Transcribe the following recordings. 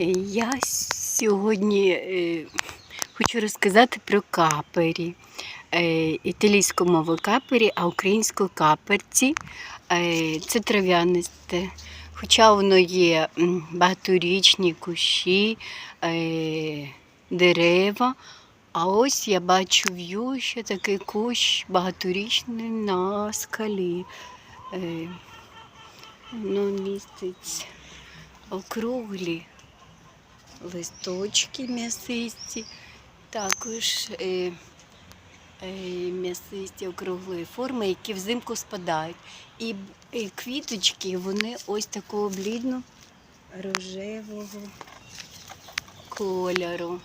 Я сьогодні е, хочу розказати про капері. Е, Італійську мову капері, а українську каперці. Е, Це трав'янисте. Хоча воно є багаторічні кущі, е, дерева. А ось я бачу в'ю, що такий кущ багаторічний на скалі. Е, Воно містить округлі листочки м'ясисті, також е, е, м'ясисті округлої форми, які взимку спадають. І, і квіточки вони ось такого блідно рожевого кольору.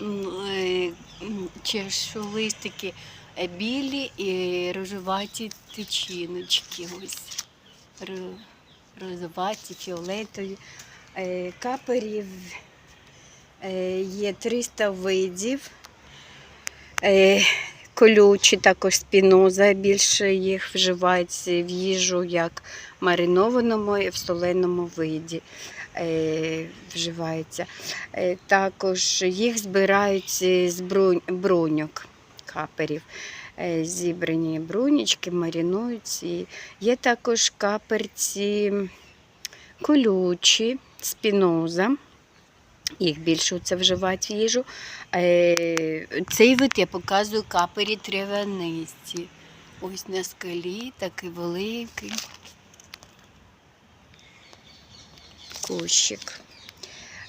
Е, м, Чешолистики е, білі і рожеваті тичиночки. Ось. Ро- розоваті, фіолетові. Е, Каперів е, є 300 видів. Е, Колючі також спіноза, більше їх вживають в їжу як маринованому і в соленому виді вживається. Також їх збирають з брунь- бруньок каперів. Зібрані брунічки, маринують. І Є також каперці колючі, спіноза. Їх більше це вживають в їжу. Е, Цей вид я показую капері трав'янисті. Ось на скалі такий великий кущик.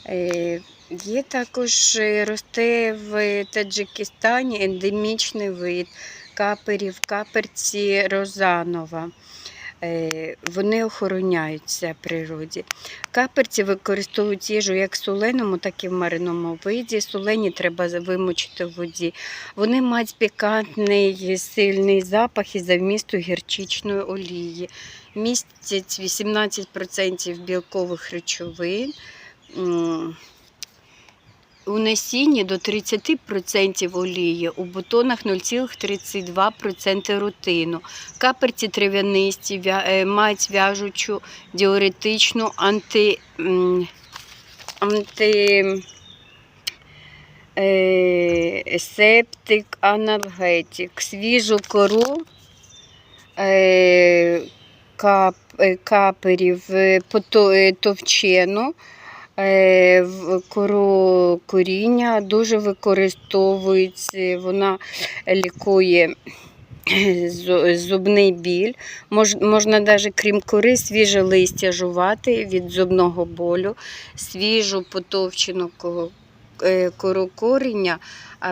Е, Є також е, росте в Таджикистані ендемічний вид каперів, каперці Розанова. Е, Вони охороняються природі. Каперці використовують їжу як в соленому, так і в мариному виді. Солені треба вимочити в воді. Вони мають пікантний сильний запах із вмісту гірчичної олії. Містять 18% білкових речовин. У насінні до 30% олії, у бутонах 0,32% рутину. Каперці трав'янисті е, мають в'яжучу діуретичну анти, анти е, септик, анальгетик, свіжу кору е, е, каперів е, товчену. Коріння дуже використовується, вона лікує зубний біль. Мож, можна навіть крім кори свіже листя жувати від зубного болю, свіжу потовчену е, кору коріння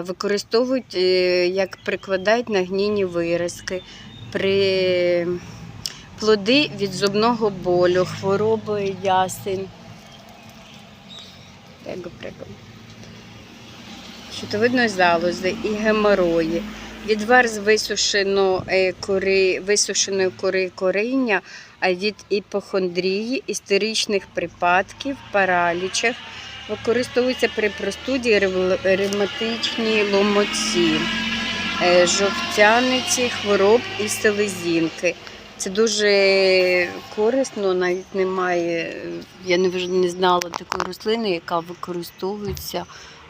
використовують, е, як прикладають на гніні виразки. При плоди від зубного болю, хвороби ясен. Tego prego. Щитовидної залози і геморої. Відвар з висушено, е, кори, висушеної кори коріння від іпохондрії, істеричних припадків, паралічах. Використовується при простуді, ревматичній ломоті, е, жовтяниці, хвороб і селезінки. Це дуже корисно, навіть немає. Я не, вж- не знала такої рослини, яка використовується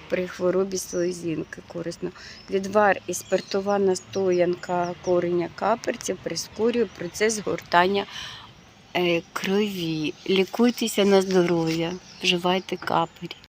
при хворобі селезінки. Корисно. Відвар і спиртова настоянка кореня каперців прискорює процес згортання е, крові. Лікуйтеся на здоров'я, вживайте капері.